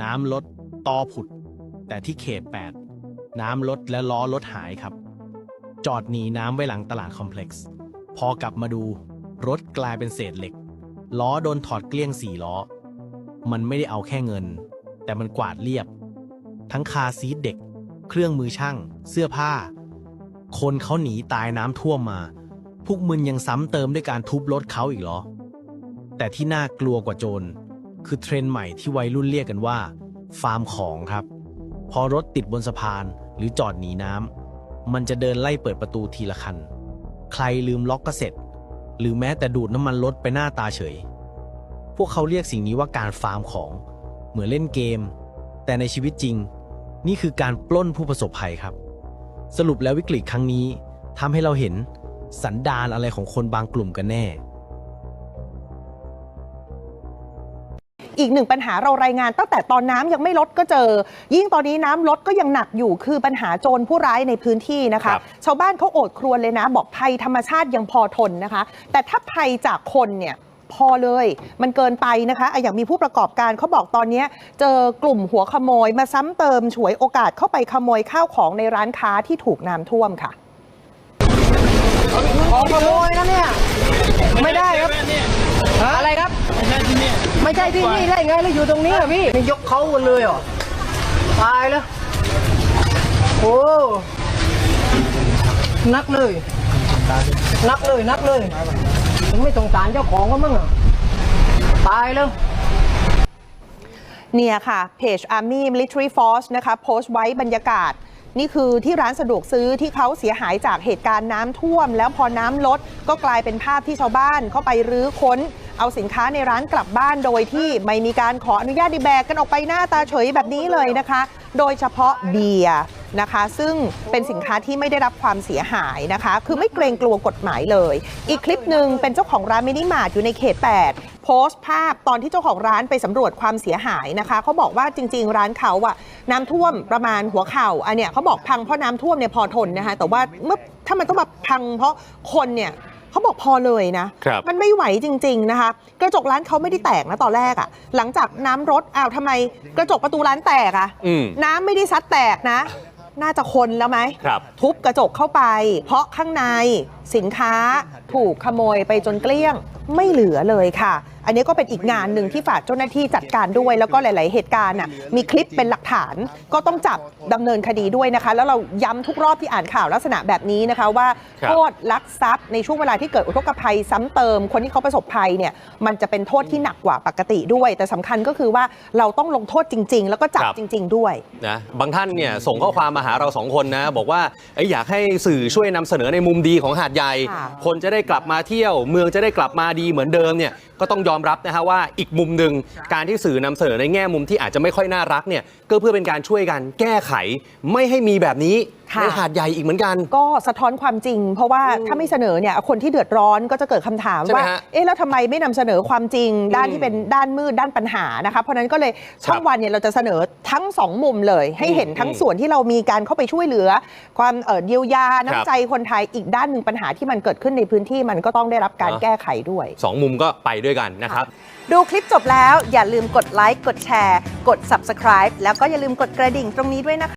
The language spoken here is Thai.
น้ำลดตอผุด แต่ที่เขต 8 น้ำลดและล้อรถหายครับ จอดหนีน้ำไว้หลังตลาดคอมเพล็กซ์ พอกลับมาดู รถกลายเป็นเศษเหล็ก ล้อโดนถอดเกลี้ยงสี่ล้อ มันไม่ได้เอาแค่เงิน แต่มันกวาดเรียบ ทั้งคาซีทเด็ก เครื่องมือช่าง เสื้อผ้า คนเขาหนีตายน้ำท่วมมา พวกมึงยังซ้ำเติมด้วยการทุบรถเขาอีกเหรอ แต่ที่น่ากลัวกว่าโจร คือเทรนด์ใหม่ที่วัยรุ่นเรียกกันว่า ฟาร์มของครับ พอรถติดบนสะพานหรือจอดหนีน้ำมันจะเดินไล่เปิดประตูทีละคัน ใครลืมล็อกก็เสร็จ หรือแม้แต่ดูดน้ำมันรถไปหน้าตาเฉย พวกเขาเรียกสิ่งนี้ว่าการฟาร์มของ เหมือนเล่นเกม แต่ในชีวิตจริง นี่คือการปล้นผู้ประสบภัยครับ สรุปแล้ววิกฤตครั้งนี้ทำให้เราเห็นสันดานอะไรของคนบางกลุ่มกันแน่ อีกหนึ่งปัญหาเรารายงาน ตั้งแต่ตอนน้ำยังไม่ลดก็เจอ ยิ่งตอนนี้น้ำลดก็ยังหนักอยู่คือปัญหาโจรผู้ร้ายในพื้นที่นะคะครับชาวบ้านเขาโอดครวญเลยนะ บอกภัยธรรมชาติยังพอทนนะคะ แต่ถ้าภัยจากคนเนี่ยพอเลย มันเกินไปนะคะอะอย่างมีผู้ประกอบการเขาบอกตอนเนี้ยเจอกลุ่มหัวขโมยมาซ้ำเติมฉวยโอกาสเข้าไปขโมยข้าวของในร้านค้าที่ถูกน้ำท่วมค่ะ ของขโมยนะเนี่ย ไม่ได้ครับฮะอะไรครับ ไม่ ใช่ที่นี่ได้ไงเราอยู่ตรงนี้อะพี่นี่ยกเขากันเลยเหรอตายแล้วโอ้นักเลยนักเลยนักเลยผมไม่สงสารเจ้าของก็มั่งอะตายแล้วเนี่ยค่ะ เพจ Army Military Force นะคะ โพสต์ไว้บรรยากาศ นี่คือที่ร้านสะดวกซื้อที่เขาเสียหายจากเหตุการณ์น้ำท่วม แล้วพอน้ำลดก็กลายเป็นภาพที่ชาวบ้านเข้าไปรื้อค้น เอาสินค้าในร้านกลับบ้านโดยที่ไม่มีการขออนุญาตดีแบกกันออกไปหน้าตาเฉยแบบนี้เลยนะคะ โดยเฉพาะเบียร์นะคะ ซึ่งเป็นสินค้าที่ไม่ได้รับความเสียหายนะคะ คือไม่เกรงกลัวกฎหมายเลย อีกคลิปหนึ่งเป็นเจ้าของร้านมินิมาร์ทอยู่ในเขต 8 โพสต์ภาพตอนที่เจ้าของร้านไปสำรวจความเสียหายนะคะเขาบอกว่าจริง ๆ ร้านเขาอะน้ำท่วมประมาณหัวเข่าอันเนี้ยเขาบอกพังเพราะน้ำท่วมเนี่ยพอทนนะคะแต่ว่าเมื่อถ้ามันต้องมาพังเพราะคนเนี่ย เขาบอกพอเลยนะครับมันไม่ไหวจริง ๆ นะคะ กระจกร้านเขาไม่ได้แตกนะตอนแรกอะหลังจากน้ำรถอ้าวทำไมกระจกประตูร้านแตกอะอืมน้ำไม่ได้ซัดแตกนะ น่าจะคนแล้วไหมครับทุบกระจกเข้าไป เพราะข้างในสินค้าถูกขโมยไปจนเกลี้ยงไม่เหลือเลยค่ะ อันนี้ก็เป็นอีกงานหนึ่งที่ฝากเจ้าหน้าที่จัดการด้วย แล้วก็หลาย ๆ เหตุการณ์น่ะมีคลิปเป็นหลักฐานก็ต้องจับดำเนินคดีด้วยนะคะ แล้วเราย้ำทุกรอบที่อ่านข่าวลักษณะแบบนี้นะคะว่าครับโทษลักทรัพย์ในช่วงเวลาที่เกิดอุทกภัยซ้ำเติม คนที่เขาประสบภัยเนี่ยมันจะเป็นโทษที่หนักกว่าปกติด้วย แต่สำคัญก็คือว่าเราต้องลงโทษจริง ๆ แล้วก็จับครับจริง ๆ ด้วยนะบางท่านเนี่ยส่งข้อความมาหาเราสองคนนะ บอกว่าเอ้ยอยากให้สื่อช่วยนำเสนอในมุมดีของหาดใหญ่ค่ะคนจะได้กลับมาเที่ยว เมืองจะได้กลับมาดีเหมือนเดิมเนี่ยก็ต้องยอมรับนะฮะว่าอีกมุมหนึ่งการที่สื่อนำเสนอในแง่มุมที่อาจจะไม่ค่อยน่ารักเนี่ยก็เพื่อเป็นการช่วยกันแก้ไข ไม่ให้มีแบบนี้ค่ะในหาดใหญ่อีกเหมือนกัน ก็สะท้อนความจริง เพราะว่าถ้าไม่เสนอเนี่ยคนที่เดือดร้อนก็จะเกิดคำถามใช่ไหมว่าฮะเอ๊ะแล้วทำไมไม่นำเสนอความจริง ด้านที่เป็นด้านมืดด้านปัญหานะคะเพราะฉะนั้นก็เลยช่องวันเนี่ยเราจะเสนอทั้งสองมุมเลย ให้เห็นทั้งอืมส่วนที่เรามีการเข้าไปช่วยเหลือ ความเอ่อเยียวยาครับน้ำใจคนไทยอีกด้านหนึ่งปัญหาที่มันเกิดขึ้นในพื้นที่มันก็ต้องได้รับการเนอะแก้ไขด้วยสองมุมก็ไปด้วยกันนะครับ ดูคลิปจบแล้วอย่าลืมกดไลค์กดแชร์ กด subscribe แล้วก็อย่าลืมกดกระดิ่งตรงนี้ด้วยนะคะ